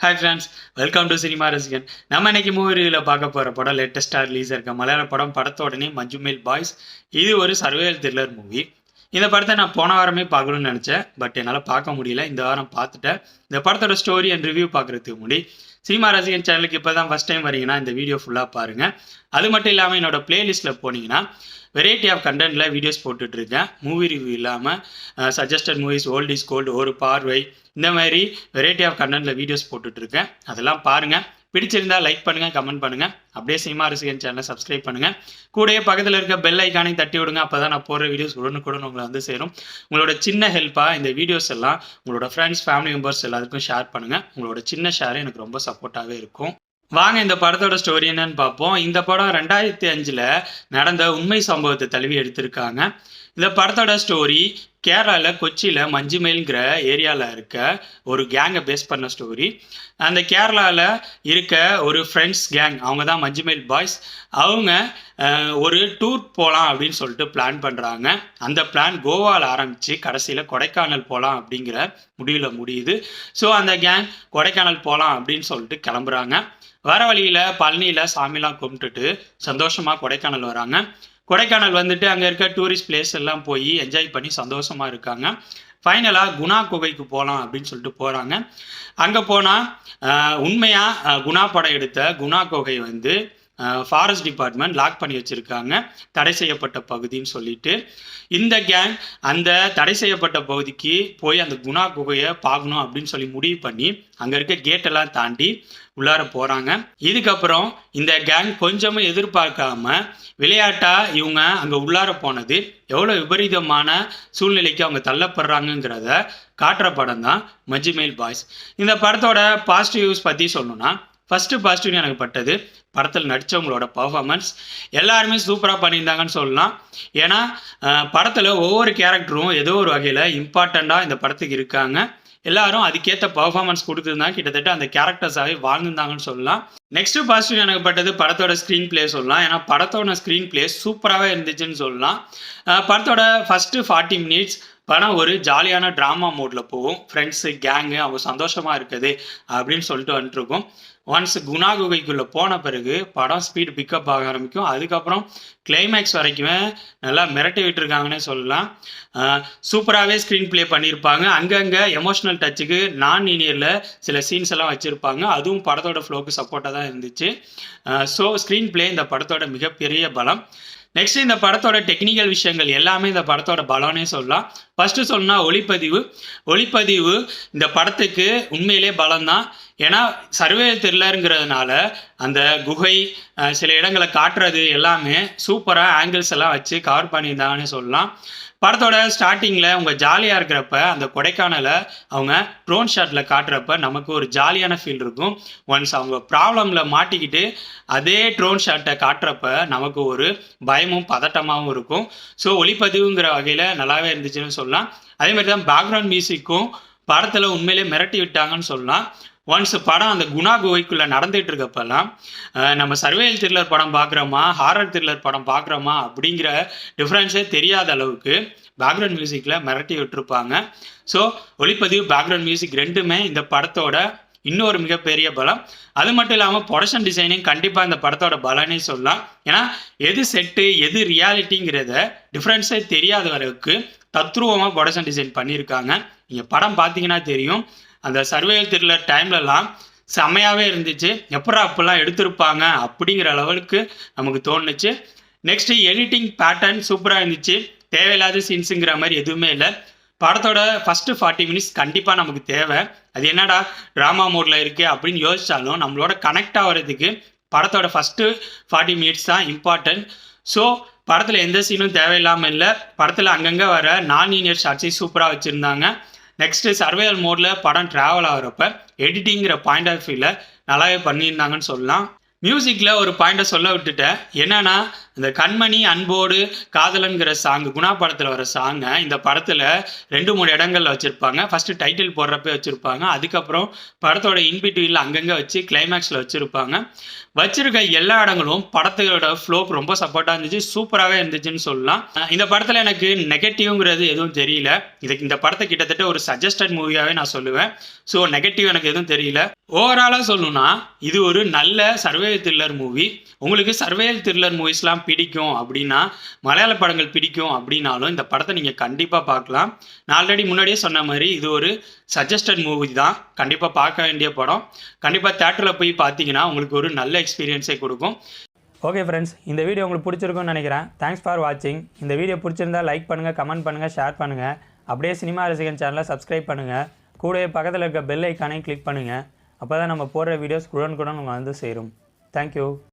Hi friends welcome to cinema ரசிகன் நம்ம இன்னைக்கு மூவி ரிவியூவில் பார்க்க போகிற படம் லேட்டஸ்ட்டாக ரிலீஸ் இருக்க மலையாள படம் படத்தோடனே மஞ்சுமேல் பாய்ஸ். இது ஒரு சர்வேல் த்ரில்லர் மூவி இந்த படத்தை நான் போன வாரமே பார்க்கணும்னு நினச்சேன். பட் என்னால் பார்க்க முடியல. இந்த வாரம் பார்த்துட்டேன். இந்த படத்தோட ஸ்டோரி அண்ட் ரிவ்யூ பார்க்குறதுக்கு முடி சினிமா ரசிகன் சேனலுக்கு இப்போ தான் ஃபஸ்ட் டைம் வரீங்கன்னா இந்த வீடியோ ஃபுல்லாக பாருங்கள் அது மட்டும் இல்லாமல் என்னோட பிளேலிஸ்ட்டில் போனீங்கன்னா வெரைட்டி ஆஃப் கண்டென்ட்டில் வீடியோஸ் போட்டுட்ருக்கேன் மூவி ரிவ்யூ இல்லாமல் suggested movies old is gold ஒரு பார்வை இந்த மாதிரி வெரைட்டி ஆஃப் கண்டென்ட்டில் வீடியோஸ் போட்டுட்ருக்கேன் அதெல்லாம் பாருங்கள் பிடிச்சிருந்தா லைக் பண்ணுங்கள் கமெண்ட் பண்ணுங்கள் அப்படியே சினிமா ரசிகன் சேனலை சப்ஸ்கிரைப் பண்ணுங்கள் கூடயே பக்கத்தில் இருக்க பெல் ஐக்கானை தட்டி விடுங்க. அப்போ தான் நான் போடுற வீடியோஸ் உடனுக்குடன் உங்களை வந்து சேரும். உங்களோட சின்ன ஹெல்ப்பாக இந்த வீடியோஸ் எல்லாம் உங்களோட ஃப்ரெண்ட்ஸ் ஃபேமிலி மெம்பர்ஸ் எல்லாருக்கும் ஷேர் பண்ணுங்கள் உங்களோட சின்ன ஷேர் எனக்கு ரொம்ப சப்போர்ட்டாகவே இருக்கும். வாங்க இந்த படத்தோட ஸ்டோரி என்னன்னு பார்ப்போம். இந்த படம் ரெண்டாயிரத்தி அஞ்சில் நடந்த உண்மை சம்பவத்தை தழுவி எடுத்திருக்காங்க. இந்த படத்தோட ஸ்டோரி கேரளாவில் கொச்சியில் மஞ்சுமேல்ங்கிற ஏரியாவில் இருக்க ஒரு கேங்கை பேஸ் பண்ண ஸ்டோரி. அந்த கேரளாவில் இருக்க ஒரு ஃப்ரெண்ட்ஸ் கேங் அவங்க தான் மஞ்சுமேல் பாய்ஸ். அவங்க ஒரு டூர் போகலாம் அப்படின்னு சொல்லிட்டு பிளான் பண்ணுறாங்க அந்த பிளான் கோவாவில் ஆரம்பித்து கடைசியில் கொடைக்கானல் போகலாம் அப்படிங்கிற முடிவில் முடியுது. ஸோ அந்த கேங் கொடைக்கானல் போகலாம் அப்படின்னு சொல்லிட்டு கிளம்புறாங்க. வர வழியில் பழனியில் சாமிலாம் கும்பிட்டுட்டு சந்தோஷமாக கொடைக்கானல் வராங்க. கொடைக்கானல் வந்துட்டு அங்கே இருக்க டூரிஸ்ட் பிளேஸ் எல்லாம் போய் என்ஜாய் பண்ணி சந்தோஷமாக இருக்காங்க. ஃபைனலாக குணா குகைக்கு போகலாம் அப்படின்னு சொல்லிட்டு போகிறாங்க அங்கே போனால் உண்மையாக குணா படம் எடுத்த குணா குகை வந்து ஃபாரஸ்ட் டிபார்ட்மெண்ட் லாக் பண்ணி வச்சுருக்காங்க. தடை செய்யப்பட்ட பகுதின்னு சொல்லிட்டு. இந்த கேங் அந்த தடை செய்யப்பட்ட பகுதிக்கு போய் அந்த குணா குகையை பார்க்கணும் அப்படின்னு சொல்லி முடிவு பண்ணி அங்கே இருக்க கேட்டெல்லாம் தாண்டி உள்ளார போகிறாங்க இதுக்கப்புறம் இந்த கேங் கொஞ்சமும் எதிர்பார்க்காம விளையாட்டாக இவங்க அங்கே உள்ளார போனது. எவ்வளோ விபரீதமான சூழ்நிலைக்கு அவங்க தள்ளப்படுறாங்கங்கிறத காட்டுற படம் தான் மஞ்சுமேல் பாய்ஸ். இந்த படத்தோட பாசிட்டிவ்ஸ் பற்றி சொல்லணும்னா ஃபஸ்ட்டு பாசிட்டிவ் எனக்கு பட்டது. படத்தில் நடித்தவங்களோட பர்ஃபாமன்ஸ் எல்லாருமே சூப்பராக பண்ணியிருந்தாங்கன்னு சொல்லலாம். ஏன்னா படத்தில் ஒவ்வொரு கேரக்டரும் ஏதோ ஒரு வகையில் இம்பார்ட்டண்ட்டாக இந்த படத்துக்கு இருக்காங்க. எல்லாரும் அதுக்கேற்ற பர்ஃபார்மன்ஸ் கொடுத்துருந்தாங்க கிட்டத்தட்ட அந்த கேரக்டர்ஸாகவே வாழ்ந்துருந்தாங்கன்னு சொல்லலாம். நெக்ஸ்ட் பாசிட்டிவ் எனக்கு பட்டது படத்தோட ஸ்க்ரீன் பிளே சொல்லலாம். ஏன்னா படத்தோட ஸ்க்ரீன் பிளே சூப்பராகவே இருந்துச்சுன்னு சொல்லலாம். படத்தோட ஃபஸ்ட்டு ஃபார்ட்டி மினிட்ஸ் படம் ஒரு ஜாலியான ட்ராமா மோடில் போகும். ஃப்ரெண்ட்ஸு கேங்கு அவங்க சந்தோஷமாக இருக்குது அப்படின்னு சொல்லிட்டு வந்துட்டுருக்கோம். ஒன்ஸ் குணா குகைக்குள்ளே போன பிறகு படம் ஸ்பீடு பிக்கப் ஆக ஆரம்பிக்கும். அதுக்கப்புறம் கிளைமேக்ஸ் வரைக்குமே நல்லா மிரட்டி விட்டுருக்காங்கன்னே சொல்லலாம். சூப்பராகவே ஸ்க்ரீன் ப்ளே பண்ணியிருப்பாங்க. அங்கங்கே எமோஷ்னல் டச்சுக்கு நான் லீனியரில் சில சீன்ஸ் எல்லாம் வச்சுருப்பாங்க. அதுவும் படத்தோட ஃப்ளோக்கு சப்போர்ட்டாக தான் இருந்துச்சு. ஸோ ஸ்க்ரீன் ப்ளே இந்த படத்தோட மிகப்பெரிய பலம். நெக்ஸ்ட் இந்த படத்தோட டெக்னிக்கல் விஷயங்கள் எல்லாமே இந்த படத்தோட பலம்னே சொல்லலாம். ஃபஸ்ட்டு சொல்லணும்னா ஒளிப்பதிவு. ஒளிப்பதிவு இந்த படத்துக்கு உண்மையிலே பலம்தான். ஏன்னா சர்வே த்ரில்லருங்கிறதுனால அந்த குகை சில இடங்களை காட்டுறது எல்லாமே சூப்பராக ஆங்கிள்ஸ் எல்லாம் வச்சு கவர் பண்ணியிருந்தாங்கன்னு சொல்லலாம். படத்தோட ஸ்டார்டிங்கில் அவங்க ஜாலியாக இருக்கிறப்ப அந்த கொடைக்கானலை அவங்க ட்ரோன் ஷாட்டில் காட்டுறப்ப நமக்கு ஒரு ஜாலியான ஃபீல் இருக்கும். ஒன்ஸ் அவங்க ப்ராப்ளமில் மாட்டிக்கிட்டு அதே ட்ரோன் ஷாட்டை காட்டுறப்ப நமக்கு ஒரு பயமும் பதட்டமாகவும் இருக்கும். ஸோ ஒளிப்பதிவுங்கிற வகையில் நல்லாவே இருந்துச்சுன்னு சொல்லலாம். அதே மாதிரி தான் பேக்ரவுண்ட் மியூசிக்கும் படத்தில் உண்மையிலே மிரட்டி விட்டாங்கன்னு சொல்லலாம். ஒன்ஸ் படம் அந்த குணா குகைக்குள்ளே நடந்துட்டு இருக்கப்பெல்லாம் நம்ம சர்வேல் த்ரில்லர் படம் பார்க்குறோமா ஹாரர் த்ரில்லர் படம் பார்க்குறோமா அப்படிங்கிற டிஃப்ரென்ஸே தெரியாத அளவுக்கு பேக்ரவுண்ட் மியூசிக்கில் மிரட்டி விட்டுருப்பாங்க. ஸோ ஒளிப்பதிவு பேக்ரவுண்ட் மியூசிக் ரெண்டுமே இந்த படத்தோட இன்னொரு மிகப்பெரிய பலம். அது மட்டும் இல்லாமல் ப்ரொடக்ஷன் டிசைனிங் கண்டிப்பாக இந்த படத்தோட பலனே சொல்லலாம். ஏன்னா எது செட்டு எது ரியாலிட்டிங்கிறத டிஃப்ரென்ஸே தெரியாத அளவுக்கு தத்ரூபமாக ப்ரொடக்ஷன் டிசைன் பண்ணியிருக்காங்க. நீங்கள் படம் பார்த்தீங்கன்னா தெரியும். அந்த சர்வேல் த்ரில்லர் டைம்லலாம் செம்மையாகவே இருந்துச்சு. எப்படா அப்போல்லாம் எடுத்திருப்பாங்க அப்படிங்கிற லெவலுக்கு நமக்கு தோணுச்சு. நெக்ஸ்ட்டு எடிட்டிங் பேட்டர்ன் சூப்பராக இருந்துச்சு. தேவையில்லாத சீன்ஸுங்கிற மாதிரி எதுவுமே இல்லை. படத்தோட ஃபஸ்ட்டு ஃபார்ட்டி மினிட்ஸ் கண்டிப்பாக நமக்கு தேவை. அது என்னடா ட்ராமா மோடில் இருக்குது அப்படின்னு யோசித்தாலும் நம்மளோட கனெக்ட் ஆகிறதுக்கு படத்தோட ஃபஸ்ட்டு ஃபார்ட்டி மினிட்ஸ் தான் இம்பார்ட்டன்ட் ஸோ படத்தில் எந்த சீனும் தேவையில்லாமல் இல்லை. படத்தில் அங்கங்கே வர நான் லீனியர் ஷாட்ஸையும் சூப்பராக வச்சுருந்தாங்க. நெக்ஸ்ட்டு சர்வேயல் மோடில் படம் ட்ராவல் ஆகிறப்ப எடிட்டிங்கிற பாயிண்ட் ஆஃப் வியூவில் நல்லாவே பண்ணியிருந்தாங்கன்னு சொல்லலாம். மியூசிக்கில் ஒரு பாயிண்ட்டை சொல்ல விட்டுட்டேன். என்னன்னா இந்த கண்மணி அன்போடு காதலன்கிற சாங் குணா படத்தில் வர சாங்கை இந்த படத்தில் ரெண்டு மூணு இடங்களில் வச்சுருப்பாங்க. ஃபஸ்ட்டு டைட்டில் போடுறப்ப வச்சுருப்பாங்க. அதுக்கப்புறம் படத்தோட இன்பிட்வீனில் அங்கங்கே வச்சு கிளைமேக்ஸில் வச்சுருப்பாங்க. வச்சிருக்க எல்லா இடங்களும் படத்தோட ஃப்ளோக்கு ரொம்ப சப்போர்ட்டாக இருந்துச்சு. சூப்பராகவே இருந்துச்சுன்னு சொல்லலாம். இந்த படத்தில் எனக்கு நெகட்டிவ்ங்கிறது எதுவும் தெரியல. இதுக்கு இந்த படத்தை கிட்டத்தட்ட ஒரு சஜஸ்டட் மூவியாகவே நான் சொல்லுவேன். ஸோ நெகட்டிவ் எனக்கு எதுவும் தெரியல. ஓவராலாக சொல்லணும்னா இது ஒரு நல்ல சர்வேல் த்ரில்லர் மூவி உங்களுக்கு சர்வேல் த்ரில்லர் மூவிஸ்லாம் பிடிக்கும் அப்படின்னா மலையாள படங்கள் பிடிக்கும் அப்படின்னாலும் இந்த படத்தை நீங்கள் கண்டிப்பாக பார்க்கலாம். நான் ஆல்ரெடி முன்னாடியே சொன்ன மாதிரி இது ஒரு சஜஸ்டட் மூவி தான். கண்டிப்பாக பார்க்க வேண்டிய படம். கண்டிப்பாக தேட்டரில் போய் பார்த்தீங்கன்னா உங்களுக்கு ஒரு நல்ல எக்ஸ்பீரியன்ஸே கொடுக்கும். ஓகே ஃப்ரெண்ட்ஸ் இந்த வீடியோ உங்களுக்கு பிடிச்சிருக்கும்னு நினைக்கிறேன். தேங்க்ஸ் ஃபார் வாட்சிங் இந்த வீடியோ பிடிச்சிருந்தா லைக் பண்ணுங்கள் கமெண்ட் பண்ணுங்கள் ஷேர் பண்ணுங்கள் அப்படியே சினிமா ரசிகன் சேனலை சப்ஸ்கிரைப் பண்ணுங்கள் கூடவே பக்கத்தில் இருக்க பெல் ஐக்கானையும் கிளிக் பண்ணுங்கள் அப்போ தான் நம்ம போடுற வீடியோஸ் குடன் குடன் உங்களுக்கு வந்து சேரும். தேங்க்யூ